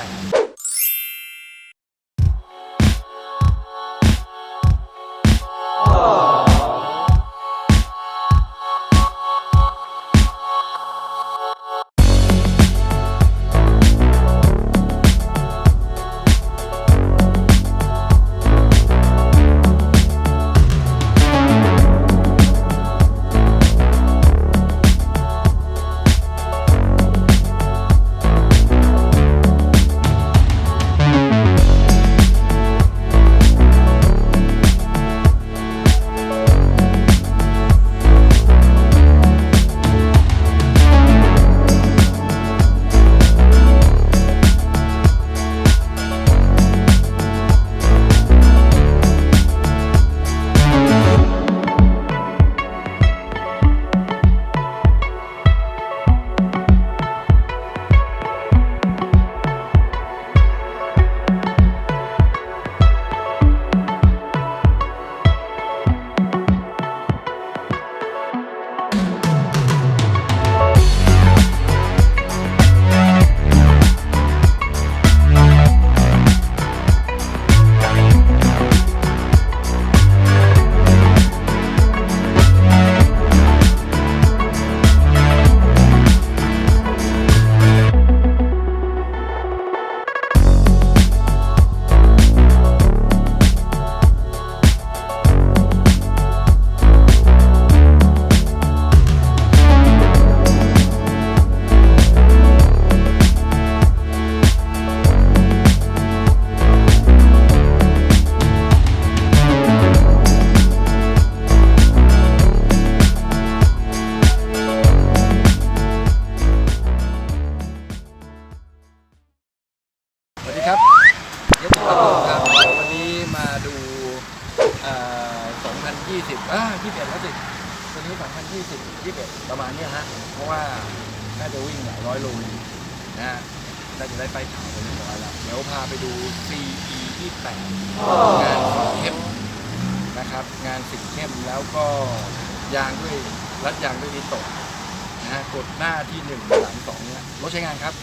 ส ดีครับยศครัวครับเดี๋ยววันนี้มาดูเอ่อ2020 อ่า21แล้วสิตัวนี้ 2020 21 ประมาณเนี้ยฮะ เพราะว่าน่าจะวิ่งหลายร้อยโลอยู่นะฮะน่าจะได้ไปข่าวไปเรียบร้อยแล้วเดี๋ยวพาไปดู CE 28งานสีเข้มนะครับ งานสีเข้มแล้วก็ยางด้วยรัดยางด้วยนิโตะนะฮะกดหน้าที่หนึ่งหลังสองเนี่ยรถใช้งานครับ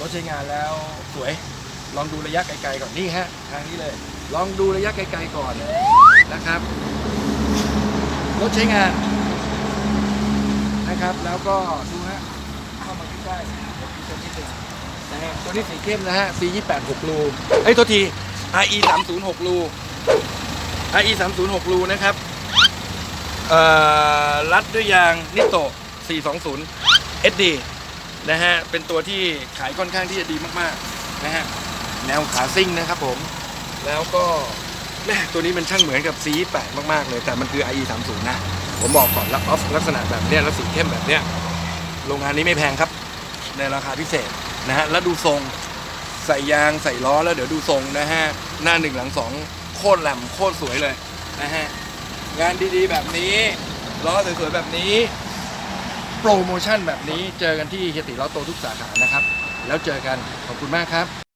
รถใช้งานแล้วสวย ลองดูระยะไกลๆก่อนนี่ฮะทางนี้เลย ลองดูระยะไกลๆก่อนนะครับรถใช้งานนะครับ แล้วก็ดูฮะเข้ามาใกล้ๆเดี๋ยวดูตัวนิดหนึงนะฮะตัวนี้สีเข้มนะฮะ C 28 6รูเอ้ยตัวที RE 3 0 6รู RE 3 0 6รูนะครับเอ่อรัดด้วยยางนิโตะ420 SD นะฮะ เป็นตัวที่ขายค่อนข้างที่จะดีมาก ๆ นะฮะ แนวขาซิ่งนะครับผม แล้วก็แม่ตัวนี้มันช่างเหมือนกับ C8 มากๆเลย แต่มันคือ IE 30นะ ผมบอกก่อนแล้วออฟลักษณะแบบเนี้ยแล้วสีเข้มแบบเนี้ยโรงงานนี้ไม่แพงครับ ในราคาพิเศษนะฮะ แล้วดูทรงใส่ยางใส่ล้อแล้วเดี๋ยวดูทรงนะฮะ หน้าหนึ่งหลังสองโคตรแหลมโคตรสวยเลยนะฮะ งานดีๆแบบนี้ ล้อสวยๆแบบนี้ โปรโมชั่นแบบนี้เจอกันที่เฮียติล้อโตทุกสาขานะครับ แล้วเจอกันขอบคุณมากครับ